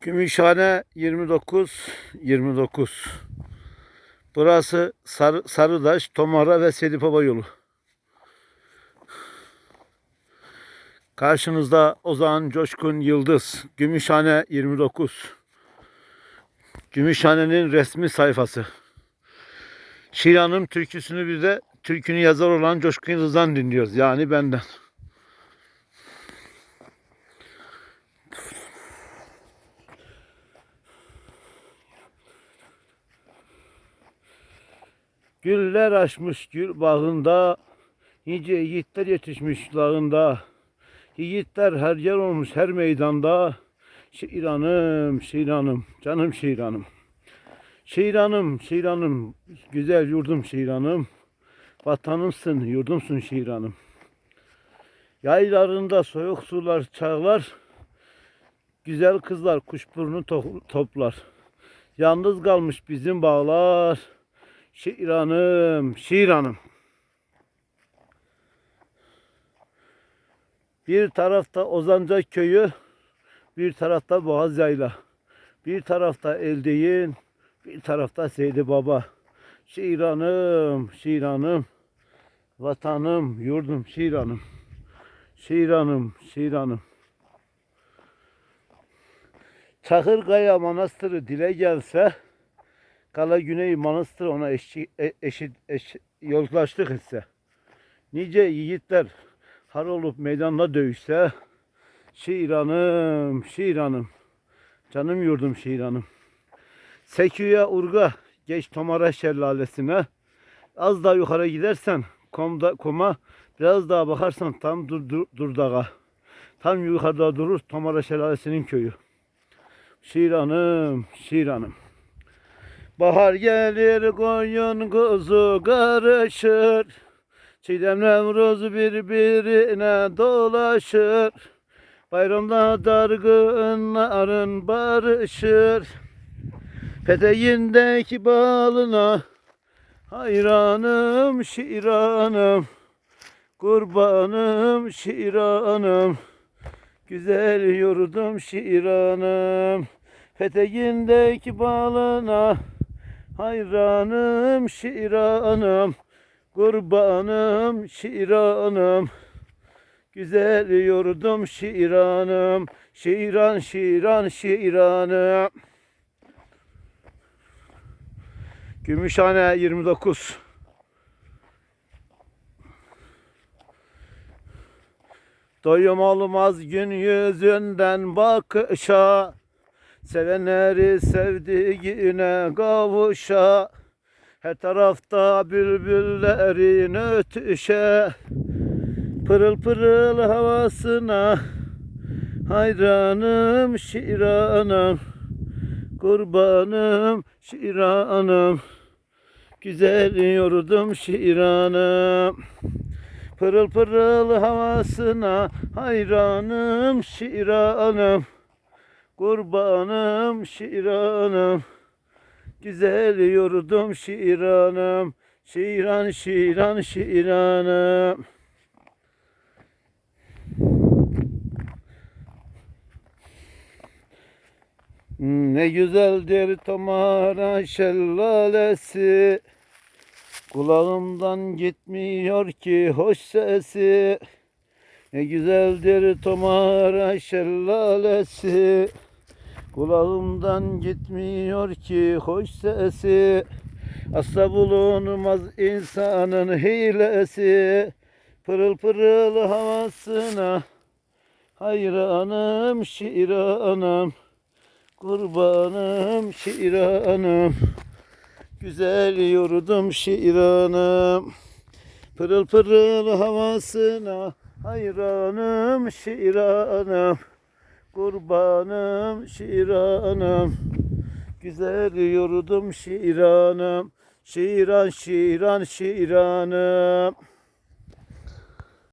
Gümüşhane 29 29. Burası Sarı, Sarıdaş, Tomara ve Sedipova yolu. Karşınızda Ozan Coşkun Yıldız. Gümüşhane 29. Gümüşhane'nin resmi sayfası. Şiran'ın türküsünü bize türkünü yazar olan Coşkun Yıldız'dan dinliyoruz. Yani benden. Güller açmış gül bağında, nice yiğitler yetişmiş lağında. Yiğitler her yer olmuş her meydanda. Şiranım, şiranım, canım şiranım. Şiranım, şiranım, güzel yurdum şiranım. Vatanımsın, yurdumsun şiranım. Yaylarında soğuk sular çağlar. Güzel kızlar kuşburnu to- toplar. Yalnız kalmış bizim bağlar. Şiranım, şiranım. Bir tarafta Ozanca köyü, bir tarafta Boğaz Yayla. Bir tarafta Eldeyin, bir tarafta Seydi Baba. Şiranım, şiranım. Vatanım, yurdum, şiranım. Şiranım, şiranım. Çakırkaya Manastırı dile gelse, Kala Güney Manastır ona eşi, e- eşit eş, yoldaşlık etse. Nice yiğitler har olup meydanda dövüşse. Şiranım, şiranım. Canım yurdum şiranım. Seküye Urga geç Tomara şelalesine. Az daha yukarı gidersen komda, koma biraz daha bakarsan tam dur, dur, Durdağa. Tam yukarıda durur Tomara şelalesinin köyü. Şiranım, şiranım. Bahar gelir koyun kuzu karışır. Çiğdem Nevruz birbirine dolaşır. Bayramda dargınların barışır. Peteğindeki balına hayranım şiranım. Kurbanım şiranım. Güzel yurdum şiranım. Peteğindeki balına hayranım şiranım. Kurbanım şiranım. Güzel yurdum şiranım. Şiran şiran şiranım. Gümüşhane 29. Doyum olmaz gün yüzünden bakışa. Sevenleri sevdiğine kavuşa. Her tarafta bülbüllerin ötüşe. Pırıl pırıl havasına. Hayranım şiranım. Kurbanım şiranım. Güzel yurdum şiranım. Pırıl pırıl havasına hayranım şiranım. Kurbanım şiranım. Güzel yurdum şiranım. Şiran şiran şiranım. Ne güzeldir Tomara şelalesi. Kulağımdan gitmiyor ki hoş sesi. Ne güzeldir Tomara şelalesi. Kulağımdan gitmiyor ki hoş sesi. Asla bulunmaz insanın hilesi. Pırıl pırıl havasına hayranım şiranım. Kurbanım şiranım. Güzel yurdum şiranım. Pırıl pırıl havasına hayranım şiranım. Kurbanım şiranım. Güzel yurdum şiranım. Şiran şiran şiranım.